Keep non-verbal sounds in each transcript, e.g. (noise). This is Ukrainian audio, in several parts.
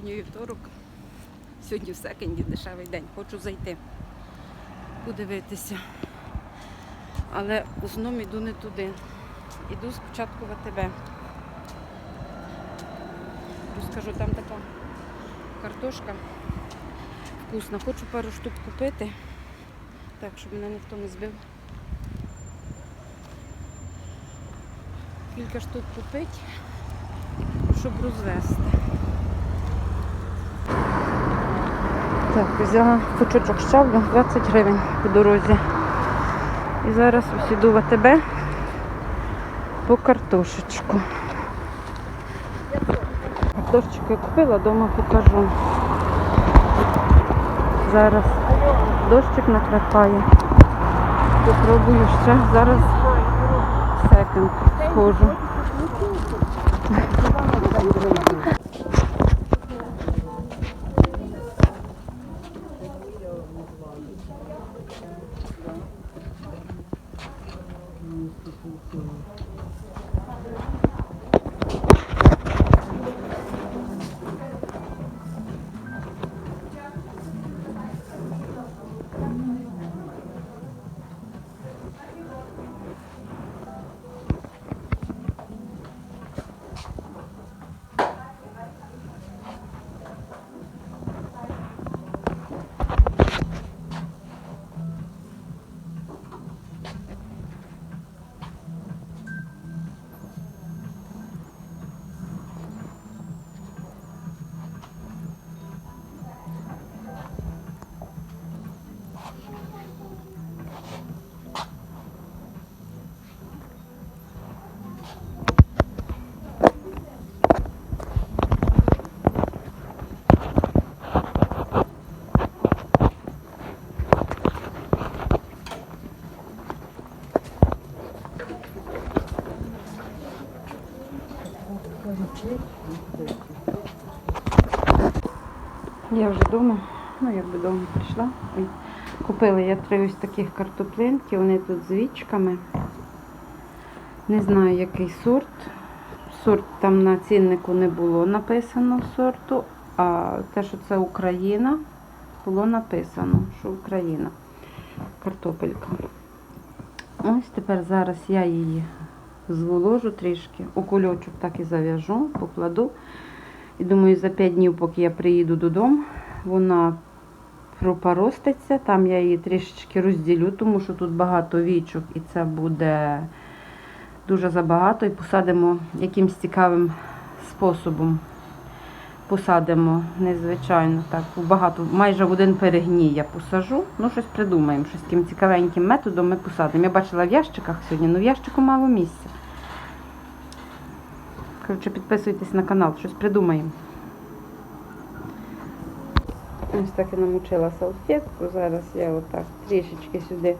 Сьогодні вівторок. Сьогодні в секенді дешевий день. Хочу зайти, подивитися. Але в основному йду не туди. Іду спочатку в АТБ. Розкажу, там така картошка вкусна. Хочу пару штук купити. Так, щоб мене ніхто не збив. Кілька штук купити, щоб розвести. Так, взяла пучочок щавлю 20 гривень по дорозі. І зараз ось іду в АТБ по картошечку. Картошечку я купила, вдома покажу. Зараз дощик накрапає. Попробую ще зараз секонд схожу. Thank you. Я вже вдома, ну би вдома прийшла. Ой. Купила я три ось таких картоплинки, вони тут з вічками. Не знаю, який сорт. Сорт там на ціннику не було написано сорту, а те, що це Україна, було написано, що Україна. Картопелька. Ось тепер зараз я її зволожу трішки, у кульочок так і зав'яжу, покладу. І думаю, за 5 днів, поки я приїду додому, вона пропороститься. Там я її трішечки розділю, тому що тут багато вічок і це буде дуже забагато. І посадимо якимсь цікавим способом. Посадимо незвичайно так. Багато, майже в один перегній я посажу. Ну, щось придумаємо, щось таким цікавеньким методом ми посадимо. Я бачила в ящиках сьогодні, але в ящику мало місця. Коротше, підписуйтесь на канал, щось придумаємо. Ось так я намочила салфетку. Зараз я отак трішечки сюди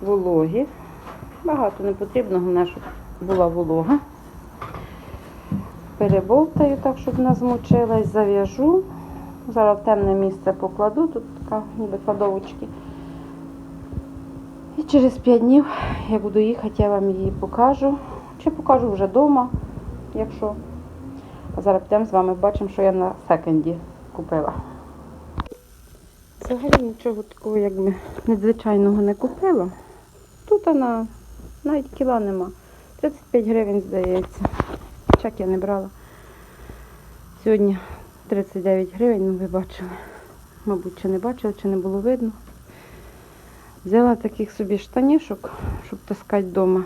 вологі. Багато не потрібно, головне, щоб була волога. Перебовтаю так, щоб вона змочилась, зав'яжу. Зараз в темне місце покладу, тут така ніби кладовочки. І через 5 днів я буду їхати, я вам її покажу. Чи покажу вже вдома, якщо. А зараз підемо з вами бачимо, що я на секонді купила. Взагалі нічого такого якби надзвичайного не купила. Тут вона навіть кіла нема. 35 гривень, здається. Чек я не брала. Сьогодні 39 гривень, ну ви бачили. Мабуть, чи не бачили, чи не було видно. Взяла таких собі штанішок, щоб таскати вдома.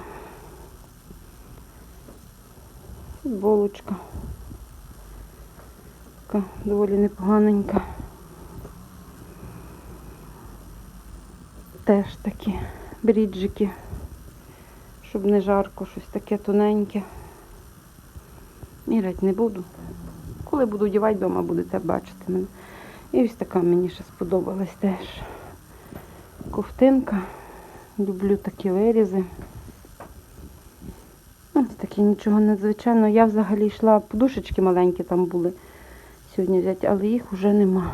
Футболочка. Така доволі непоганенька. Теж такі бріджики, щоб не жарко, щось таке тоненьке. Мірять не буду. Коли буду одягати вдома, будете бачити мене. І ось така мені ще сподобалась теж. Ковтинка. Люблю такі вирізи. Ось нічого надзвичайного. Я взагалі йшла, подушечки маленькі там були сьогодні взяти, але їх вже нема.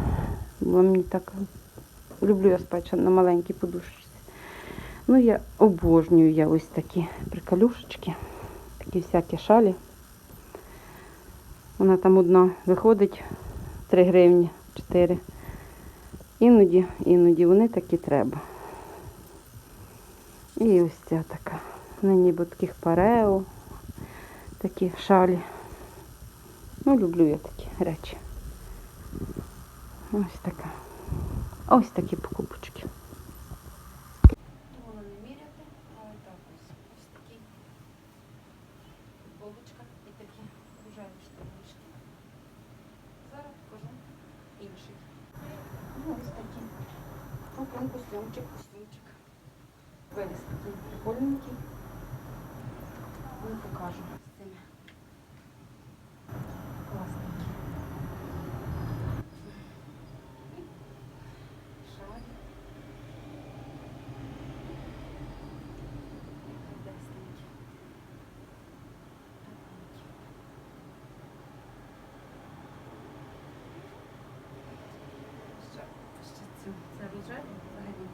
Бо мені так люблю я спати на маленькій подушечці. Ну, я обожнюю я ось такі приколюшечки, такі всякі шалі. Вона там одна виходить 3 гривні, 4. Іноді, іноді вони такі треба. І ось ця така. На ніби таких парео, такі шалі. Ну, люблю я такі речі. Ось така. Ось такі покупочки. Думала не міряти, ось. Такі футболочка і такі рожеві штанишки. Зараз покажу інший. Ну, ось такі. Ну, прям костюмчик, костюмчик. Виріс такий прикольненький. Ну, покажу Рожеве взагалі.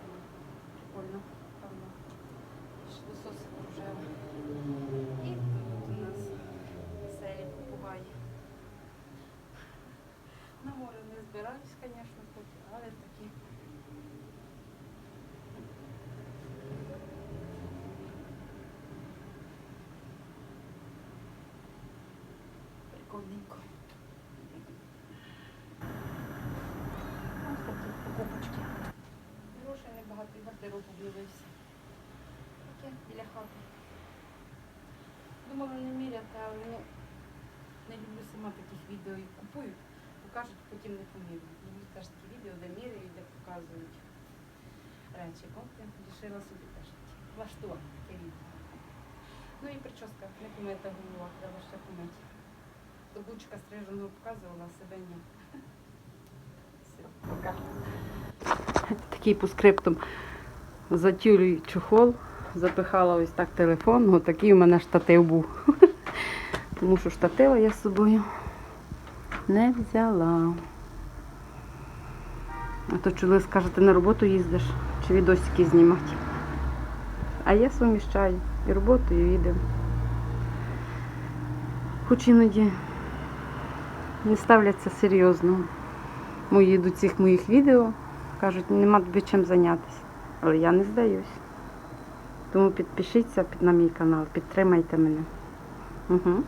Прикольно. Певно. Лососик. І тут у нас веселі попугаї. На море не збираюсь, звісно, але такі. Прикольненько. Ось такі покупочки. Грошей небагато, і об'явився. Таке біля хати. Думала не міряти, але ну, не люблю сама таких відео і купую. Покажуть, потім не поміряють. Люблю теж такі відео, де міряють, де показують речі. От я вирішила собі теж влаштувати таке відео. Ну і прическа, не помита голова, треба ще помити. Тобучка стриженого показувала, себе ні. (laughs) Все. Такий по скриптум затюлюю чохол, запихала ось так телефон, отакий у мене штатив був. (laughs) Тому що штатива я з собою не взяла. А то чули, скажете, на роботу їздиш чи відосики знімати. А я суміщаю і роботу, і відео. Хоч іноді не ставляться серйозно мої до цих моїх відео. Кажуть, нема тобі чим зайнятися. Але я не здаюсь. Тому підпишіться під- на мій канал, підтримайте мене. Угу.